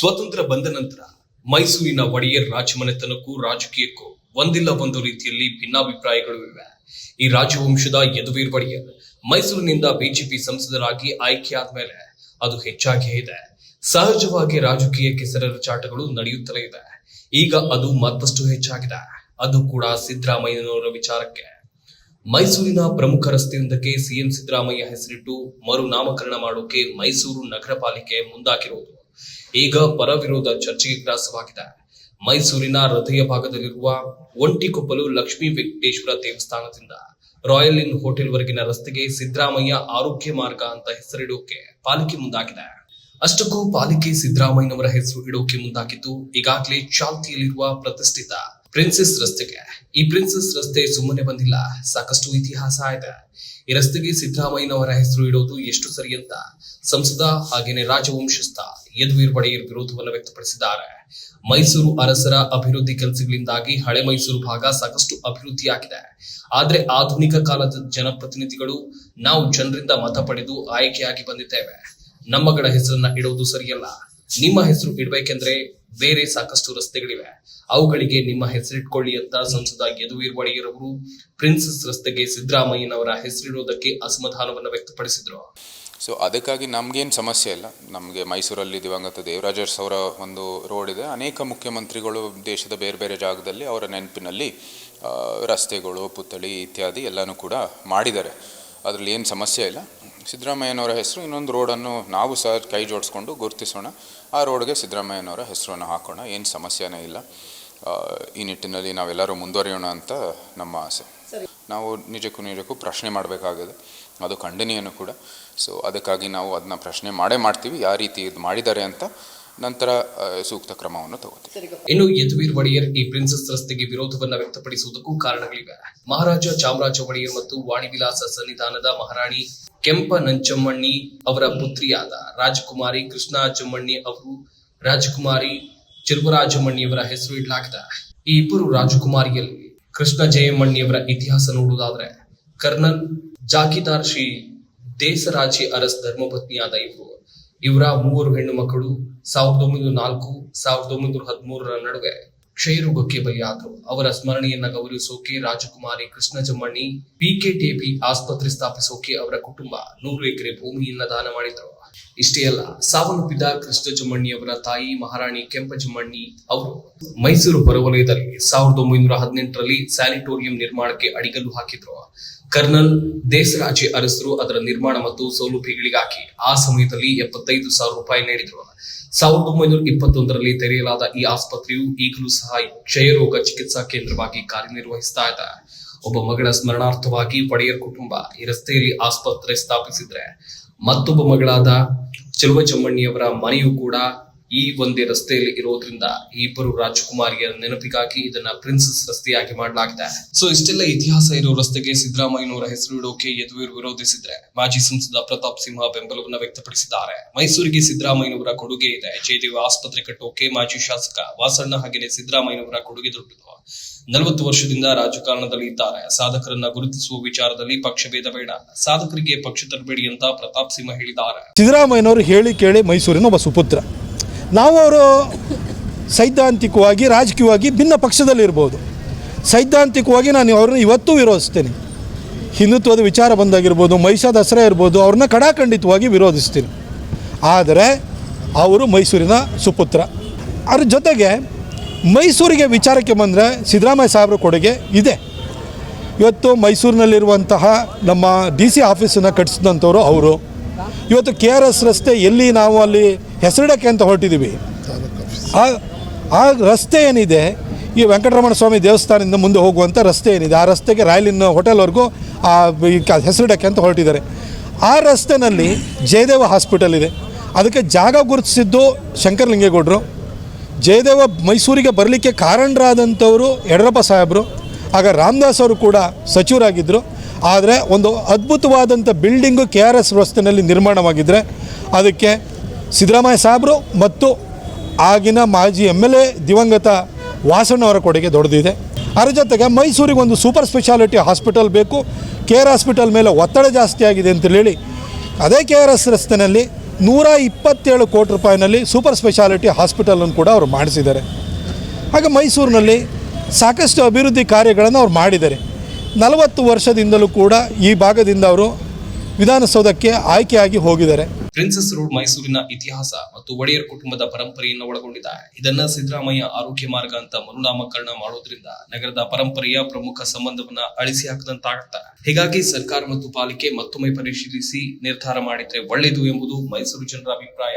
ಸ್ವತಂತ್ರ ಬಂದ ನಂತರ ಮೈಸೂರಿನ ಒಡೆಯರ್ ರಾಜಮನೆತನಕ್ಕೂ ರಾಜಕೀಯಕ್ಕೂ ಒಂದಿಲ್ಲ ಒಂದು ರೀತಿಯಲ್ಲಿ ಭಿನ್ನಾಭಿಪ್ರಾಯಗಳು ಇವೆ. ಈ ರಾಜವಂಶದ ಯದುವೀರ್ ಒಡೆಯರ್ ಮೈಸೂರಿನಿಂದ ಬಿಜೆಪಿ ಸಂಸದರಾಗಿ ಆಯ್ಕೆಯಾದ ಮೇಲೆ ಅದು ಹೆಚ್ಚಾಗಿಯೇ ಇದೆ. ಸಹಜವಾಗಿ ರಾಜಕೀಯ ಕೆಸರರ ಚಾಟಗಳು ನಡೆಯುತ್ತಲೇ ಇದೆ. ಈಗ ಅದು ಮತ್ತಷ್ಟು ಹೆಚ್ಚಾಗಿದೆ. ಅದು ಕೂಡ ಸಿದ್ದರಾಮಯ್ಯನವರ ವಿಚಾರಕ್ಕೆ. ಮೈಸೂರಿನ ಪ್ರಮುಖ ರಸ್ತೆಯೊಂದಕ್ಕೆ ಸಿಎಂ ಸಿದ್ದರಾಮಯ್ಯ ಹೆಸರಿಟ್ಟು ಮರು ನಾಮಕರಣ ಮಾಡೋಕೆ ಮೈಸೂರು ನಗರ ಪಾಲಿಕೆ ಮುಂದಾಗಿರುವುದು ಈಗ ಪರ ವಿರೋಧ ಚರ್ಚೆಗೆ ಗ್ರಾಸವಾಗಿದೆ. ಮೈಸೂರಿನ ಹೃದಯ ಭಾಗದಲ್ಲಿರುವ ಒಂಟಿಕೊಪ್ಪಲು ಲಕ್ಷ್ಮೀ ವೆಂಕಟೇಶ್ವರ ದೇವಸ್ಥಾನದಿಂದ ರಾಯಲ್ ಇನ್ ಹೋಟೆಲ್ ವರೆಗಿನ ರಸ್ತೆಗೆ ಸಿದ್ದರಾಮಯ್ಯ ಆರೋಗ್ಯ ಮಾರ್ಗ ಅಂತ ಹೆಸರಿಡೋಕೆ ಪಾಲಿಕೆ ಮುಂದಾಗಿದೆ. ಅಷ್ಟಕ್ಕೂ ಪಾಲಿಕೆ ಸಿದ್ದರಾಮಯ್ಯನವರ ಹೆಸರು ಇಡೋಕೆ ಮುಂದಾಗಿದ್ದು, ಈಗಾಗಲೇ ಚಾಲ್ತಿಯಲ್ಲಿರುವ ಪ್ರತಿಷ್ಠಿತ ಪ್ರಿನ್ಸೆಸ್ ರಸ್ತೆಗೆ. ಈ ಪ್ರಿನ್ಸೆಸ್ ರಸ್ತೆ ಸುಮ್ಮನೆ ಬಂದಿಲ್ಲ, ಸಾಕಷ್ಟು ಇತಿಹಾಸ ಇದೆ. ಈ ರಸ್ತೆಗೆ ಸಿದ್ದರಾಮಯ್ಯನವರ ಹೆಸರು ಇಡೋದು ಎಷ್ಟು ಸರಿ ಅಂತ ಸಂಸದ ಹಾಗೇನೆ ರಾಜವಂಶಸ್ಥ ಯದುವೀರ್ ಒಡೆಯರ್ ವಿರೋಧವನ್ನು ವ್ಯಕ್ತಪಡಿಸಿದ್ದಾರೆ. ಮೈಸೂರು ಅರಸರ ಅಭಿವೃದ್ಧಿ ಕೆಲಸಗಳಿಂದಾಗಿ ಹಳೆ ಮೈಸೂರು ಭಾಗ ಸಾಕಷ್ಟು ಅಭಿವೃದ್ಧಿಯಾಗಿದೆ. ಆದ್ರೆ ಆಧುನಿಕ ಕಾಲದ ಜನಪ್ರತಿನಿಧಿಗಳು ನಾವು ಜನರಿಂದ ಮತ ಪಡೆದು ಆಯ್ಕೆಯಾಗಿ ಬಂದಿದ್ದೇವೆ. ನಮ್ಮಗಳ ಹೆಸರನ್ನ ಇಡುವುದು ಸರಿಯಲ್ಲ. ನಿಮ್ಮ ಹೆಸರು ಇಡಬೇಕೆಂದ್ರೆ ಬೇರೆ ಸಾಕಷ್ಟು ರಸ್ತೆಗಳಿವೆ. ಅವುಗಳಿಗೆ ನಿಮ್ಮ ಹೆಸರಿಟ್ಕೊಳ್ಳಿ ಅಂತ ಸಂಸದ ಯದುವೀರ್ ಒಡೆಯರ್ ಅವರು ಪ್ರಿನ್ಸಸ್ ರಸ್ತೆಗೆ ಸಿದ್ದರಾಮಯ್ಯನವರ ಹೆಸರಿಡೋದಕ್ಕೆ ಅಸಮಾಧಾನವನ್ನು ವ್ಯಕ್ತಪಡಿಸಿದ್ರು. ಸೊ ಅದಕ್ಕಾಗಿ ನಮಗೇನು ಸಮಸ್ಯೆ ಇಲ್ಲ. ನಮಗೆ ಮೈಸೂರಲ್ಲಿ ದಿವಂಗತ ದೇವರಾಜರ್ಸ್ ಅವರ ಒಂದು ರೋಡ್ ಇದೆ. ಅನೇಕ ಮುಖ್ಯಮಂತ್ರಿಗಳು ದೇಶದ ಬೇರೆ ಬೇರೆ ಜಾಗದಲ್ಲಿ ಅವರ ನೆನಪಿನಲ್ಲಿ ರಸ್ತೆಗಳು, ಪುತ್ಥಳಿ ಇತ್ಯಾದಿ ಎಲ್ಲನೂ ಕೂಡ ಮಾಡಿದ್ದಾರೆ. ಅದರಲ್ಲಿ ಏನು ಸಮಸ್ಯೆ ಇಲ್ಲ. ಸಿದ್ದರಾಮಯ್ಯನವರ ಹೆಸರು, ಇನ್ನೊಂದು ರೋಡನ್ನು ನಾವು ಸಹ ಕೈ ಜೋಡಿಸ್ಕೊಂಡು ಗುರುತಿಸೋಣ. ಆ ರೋಡ್ಗೆ ಸಿದ್ದರಾಮಯ್ಯನವರ ಹೆಸರನ್ನು ಹಾಕೋಣ. ಏನು ಸಮಸ್ಯೆನೇ ಇಲ್ಲ. ಈ ನಿಟ್ಟಿನಲ್ಲಿ ನಾವೆಲ್ಲರೂ ಮುಂದುವರಿಯೋಣ ಅಂತ ನಮ್ಮ ಆಸೆ. ನಾವು ನಿಜಕ್ಕೂ ನಿಜಕ್ಕೂ ಪ್ರಶ್ನೆ ಮಾಡಬೇಕಾಗಿದೆ. ಅದು ಖಂಡನೀಯನೂ ಕೂಡ. ಸೊ ಅದಕ್ಕಾಗಿ ನಾವು ಅದನ್ನ ಪ್ರಶ್ನೆ ಮಾಡೇ ಮಾಡ್ತೀವಿ, ಯಾವ ರೀತಿ ಇದು ಮಾಡಿದ್ದಾರೆ ಅಂತ ನಂತರ ಸೂಕ್ತ ಕ್ರಮವನ್ನು ತಗೋತೀವಿ. ಇನ್ನು ಯದುವೀರ್ ಒಡೆಯರ್ ಈ ಪ್ರಿನ್ಸಸ್ ರಸ್ತೆಗೆ ವಿರೋಧವನ್ನ ವ್ಯಕ್ತಪಡಿಸುವುದಕ್ಕೂ ಕಾರಣಗಳಿವೆ. ಮಹಾರಾಜ ಚಾಮರಾಜ ಒಡೆಯರ್ ಮತ್ತು ವಾಣಿವಿಲಾಸ ಸನ್ನಿಧಾನದ ಮಹಾರಾಣಿ ಕೆಂಪ ನಂಚಮ್ಮಣ್ಣಿ ಅವರ ಪುತ್ರಿಯಾದ ರಾಜಕುಮಾರಿ ಕೃಷ್ಣಾಚಮ್ಮಣ್ಣಿ ಅವರು ರಾಜಕುಮಾರಿ ಚೆಲುವರಾಜಮಣ್ಣಿಯವರ ಹೆಸರು ಇಡಲಾಗಿದೆ. ಈ ಇಬ್ಬರು ರಾಜಕುಮಾರಿಯಲ್ಲಿ ಕೃಷ್ಣ ಜಯಮಣ್ಣಿಯವರ ಇತಿಹಾಸ ನೋಡುವುದಾದ್ರೆ ಕರ್ನಲ್ ಜಾಕಿದಾರ್ ಶ್ರೀ ದೇಸರಾಜಿ ಅರಸ್ ಧರ್ಮಪತ್ನಿಯಾದ ಇವರು. ಇವರ ಮೂವರು ಹೆಣ್ಣು ಮಕ್ಕಳು ಸಾವಿರದ ಒಂಬೈನೂರ ನಾಲ್ಕು, ಸಾವಿರದ ಒಂಬೈನೂರ ಹದಿಮೂರರ ನಡುವೆ ಕ್ಷಯರೋಗಕ್ಕೆ ಬಲಿಯಾದರು. ಅವರ ಸ್ಮರಣೆಯನ್ನ ಗೌರವಿಸೋಕೆ ರಾಜಕುಮಾರಿ ಕೃಷ್ಣ ಜಮ್ಮಣ್ಣಿ ಪಿಕೆಟಿಪಿ ಆಸ್ಪತ್ರೆ ಸ್ಥಾಪಿಸೋಕೆ ಅವರ ಕುಟುಂಬ ನೂರು ಎಕರೆ ಭೂಮಿಯನ್ನ ದಾನ ಮಾಡಿದರು. ಇಷ್ಟೇ ಅಲ್ಲ, ಸಾವನ್ನಪ್ಪಿದ ಕೃಷ್ಣ ಜಮ್ಮಣ್ಣಿ ಅವರ ತಾಯಿ ಮಹಾರಾಣಿ ಕೆಂಪಜಮ್ಮಣ್ಣಿ ಅವರು ಮೈಸೂರು ಹೊರವಲಯದಲ್ಲಿ ಸಾವಿರದ ಒಂಬೈನೂರ ಹದಿನೆಂಟರಲ್ಲಿ ಸ್ಯಾನಿಟೋರಿಯಂ ನಿರ್ಮಾಣಕ್ಕೆ ಅಡಿಗಲ್ಲು ಹಾಕಿದ್ರು. ಕರ್ನಲ್ ದೇಸರಾಜೆ ಅರಸರು ಅದರ ನಿರ್ಮಾಣ ಮತ್ತು ಸೌಲಭ್ಯಗಳಿಗಾಗಿ ಆ ಸಮಯದಲ್ಲಿ ಎಪ್ಪತ್ತೈದು ಸಾವಿರ ರೂಪಾಯಿ ನೀಡಿದ್ರು. ಸಾವಿರದ ಒಂಬೈನೂರ ಇಪ್ಪತ್ತೊಂದರಲ್ಲಿ ತೆರೆಯಲಾದ ಈ ಆಸ್ಪತ್ರೆಯು ಈಗಲೂ ಸಹ ಕ್ಷಯರೋಗ ಚಿಕಿತ್ಸಾ ಕೇಂದ್ರವಾಗಿ ಕಾರ್ಯನಿರ್ವಹಿಸ್ತಾ ಇದೆ. ಒಬ್ಬ ಮಗಳ ಸ್ಮರಣಾರ್ಥವಾಗಿ ಒಡೆಯರ್ ಕುಟುಂಬ ಈ ರಸ್ತೆಯಲ್ಲಿ ಆಸ್ಪತ್ರೆ ಸ್ಥಾಪಿಸಿದ್ರೆ ಮತ್ತೊಬ್ಬ ಮಗಳಾದ ಚೆಲುವಚಮ್ಮಣ್ಣಿಯವರ ಮನೆಯು ಕೂಡ ಈ ಒಂದೇ ರಸ್ತೆಯಲ್ಲಿ ಇರೋದ್ರಿಂದ ಇಬ್ಬರು ರಾಜಕುಮಾರಿಯರ ನೆನಪಿಗಾಗಿ ಇದನ್ನ ಪ್ರಿನ್ಸಸ್ ರಸ್ತೆಯಾಗಿ ಮಾಡಲಾಗಿದೆ. ಸೊ ಇಷ್ಟೆಲ್ಲ ಇತಿಹಾಸ ಇರೋ ರಸ್ತೆಗೆ ಸಿದ್ದರಾಮಯ್ಯನವರ ಹೆಸರು ಇಡೋಕೆ ಯದುವೀರ್ ವಿರೋಧಿಸಿದ್ರೆ ಮಾಜಿ ಸಂಸದ ಪ್ರತಾಪ್ ಸಿಂಹ ಬೆಂಬಲವನ್ನ ವ್ಯಕ್ತಪಡಿಸಿದ್ದಾರೆ. ಮೈಸೂರಿಗೆ ಸಿದ್ದರಾಮಯ್ಯನವರ ಕೊಡುಗೆ ಇದೆ. ಜಯದೇವ ಆಸ್ಪತ್ರೆ ಕಟ್ಟೋಕೆ ಮಾಜಿ ಶಾಸಕ ವಾಸಣ್ಣ ಹಾಗೆಯೇ ಸಿದ್ದರಾಮಯ್ಯನವರ ಕೊಡುಗೆ ದೊಡ್ಡದು. ನಲವತ್ತು ವರ್ಷದಿಂದ ರಾಜಕಾರಣದಲ್ಲಿ ಇದ್ದಾರೆ. ಸಾಧಕರನ್ನ ಗುರುತಿಸುವ ವಿಚಾರದಲ್ಲಿ ಪಕ್ಷಭೇದ ಬೇಡ. ಸಾಧಕರಿಗೆ ಪಕ್ಷ ತರಬೇಡಿ ಅಂತ ಪ್ರತಾಪ್ ಸಿಂಹ ಹೇಳಿದ್ದಾರೆ. ಸಿದ್ದರಾಮಯ್ಯನವರು ಹೇಳಿ ಕೇಳಿ ಮೈಸೂರಿನ ಒಬ್ಬ ಸುಪುತ್ರ. ನಾವು ಅವರು ಸೈದ್ಧಾಂತಿಕವಾಗಿ, ರಾಜಕೀಯವಾಗಿ ಭಿನ್ನ ಪಕ್ಷದಲ್ಲಿರ್ಬೋದು ಸೈದ್ಧಾಂತಿಕವಾಗಿ ನಾನು ಅವ್ರನ್ನ ಇವತ್ತೂ ವಿರೋಧಿಸ್ತೀನಿ. ಹಿಂದುತ್ವದ ವಿಚಾರ ಬಂದಾಗಿರ್ಬೋದು ಮೈಸಾ ದಸರಾ ಇರ್ಬೋದು, ಅವ್ರನ್ನ ಕಡಾಖಂಡಿತವಾಗಿ ವಿರೋಧಿಸ್ತೀನಿ. ಆದರೆ ಅವರು ಮೈಸೂರಿನ ಸುಪುತ್ರ. ಅದ್ರ ಜೊತೆಗೆ ಮೈಸೂರಿಗೆ ವಿಚಾರಕ್ಕೆ ಬಂದರೆ ಸಿದ್ದರಾಮಯ್ಯ ಸಾಹೇಬ್ರ ಕೊಡುಗೆ ಇದೆ. ಇವತ್ತು ಮೈಸೂರಿನಲ್ಲಿರುವಂತಹ ನಮ್ಮ ಡಿ ಸಿ ಆಫೀಸನ್ನು ಕಟ್ಟಿಸಿದಂಥವ್ರು ಅವರು. ಇವತ್ತು ಕೆ ಆರ್ ಎಸ್ ರಸ್ತೆ ಎಲ್ಲಿ ನಾವು ಅಲ್ಲಿ ಹೆಸರಿಡಕ್ಕೆ ಅಂತ ಹೊರಟಿದ್ದೀವಿ. ಆ ಆ ರಸ್ತೆ ಏನಿದೆ ಈ ವೆಂಕಟರಮಣ ಸ್ವಾಮಿ ದೇವಸ್ಥಾನದಿಂದ ಮುಂದೆ ಹೋಗುವಂಥ ರಸ್ತೆ ಏನಿದೆ ಆ ರಸ್ತೆಗೆ ರಾಯಲಿನ ಹೋಟೆಲ್ವರೆಗೂ ಆ ಹೆಸರಿಡಕ್ಕೆ ಅಂತ ಹೊರಟಿದ್ದಾರೆ. ಆ ರಸ್ತೆನಲ್ಲಿ ಜಯದೇವ ಹಾಸ್ಪಿಟಲ್ ಇದೆ. ಅದಕ್ಕೆ ಜಾಗ ಗುರುತಿಸಿದ್ದು ಶಂಕರಲಿಂಗೇಗೌಡರು. ಜಯದೇವ ಮೈಸೂರಿಗೆ ಬರಲಿಕ್ಕೆ ಕಾರಣರಾದಂಥವರು ಯಡಿಯೂರಪ್ಪ ಸಾಹೇಬರು. ಆಗ ರಾಮದಾಸ್ ಅವರು ಕೂಡ ಸಚಿವರಾಗಿದ್ದರು ಆದರೆ ಒಂದು ಅದ್ಭುತವಾದಂಥ ಬಿಲ್ಡಿಂಗು ಕೆ ಆರ್ ಎಸ್ ರಸ್ತೆಯಲ್ಲಿ ನಿರ್ಮಾಣವಾಗಿದ್ದರೆ ಅದಕ್ಕೆ ಸಿದ್ದರಾಮಯ್ಯ ಸಾಹೇಬರು ಮತ್ತು ಆಗಿನ ಮಾಜಿ ಎಂ ಎಲ್ ಎ ದಿವಂಗತ ವಾಸಣ್ಣವರ ಕೊಡುಗೆ ದೊಡ್ಡದಿದೆ. ಅದರ ಜೊತೆಗೆ ಮೈಸೂರಿಗೆ ಒಂದು ಸೂಪರ್ ಸ್ಪೆಷಾಲಿಟಿ ಹಾಸ್ಪಿಟಲ್ ಬೇಕು. ಕೆ ಆರ್ ಹಾಸ್ಪಿಟಲ್ ಮೇಲೆ ಒತ್ತಡ ಜಾಸ್ತಿ ಆಗಿದೆ ಅಂತ ಹೇಳಿ. ಅದೇ ಕೆ ಆರ್ ಎಸ್ ರಸ್ತೆಯಲ್ಲಿ ನೂರ ಇಪ್ಪತ್ತೇಳು ಕೋಟಿ ರೂಪಾಯಿನಲ್ಲಿ ಸೂಪರ್ ಸ್ಪೆಷಾಲಿಟಿ ಹಾಸ್ಪಿಟಲನ್ನು ಕೂಡ ಅವರು ಮಾಡಿಸಿದ್ದಾರೆ. ಹಾಗೆ ಮೈಸೂರಿನಲ್ಲಿ ಸಾಕಷ್ಟು ಅಭಿವೃದ್ಧಿ ಕಾರ್ಯಗಳನ್ನು ಅವ್ರು ಮಾಡಿದ್ದಾರೆ. ನಲವತ್ತು ವರ್ಷದಿಂದಲೂ ಕೂಡ ಈ ಭಾಗದಿಂದ ಅವರು ವಿಧಾನಸೌಧಕ್ಕೆ ಆಯ್ಕೆಯಾಗಿ ಹೋಗಿದ್ದಾರೆ. ಪ್ರಿನ್ಸೆಸ್ ರೋಡ್ ಮೈಸೂರಿನ ಇತಿಹಾಸ ಮತ್ತು ಒಡೆಯರ್ ಕುಟುಂಬದ ಪರಂಪರೆಯನ್ನು ಒಳಗೊಂಡಿದೆ. ಇದನ್ನ ಸಿದ್ದರಾಮಯ್ಯ ಆರೋಗ್ಯ ಮಾರ್ಗ ಅಂತ ಮರುನಾಮಕರಣ ಮಾಡೋದ್ರಿಂದ ನಗರದ ಪರಂಪರೆಯ ಪ್ರಮುಖ ಸಂಬಂಧವನ್ನ ಅಳಿಸಿ ಹಾಕದಂತಾಗುತ್ತೆ. ಹೀಗಾಗಿ ಸರ್ಕಾರ ಮತ್ತು ಪಾಲಿಕೆ ಮತ್ತೊಮ್ಮೆ ಪರಿಶೀಲಿಸಿ ನಿರ್ಧಾರ ಮಾಡಿದ್ರೆ ಒಳ್ಳೆಯದು ಎಂಬುದು ಮೈಸೂರು ಜನರ ಅಭಿಪ್ರಾಯ.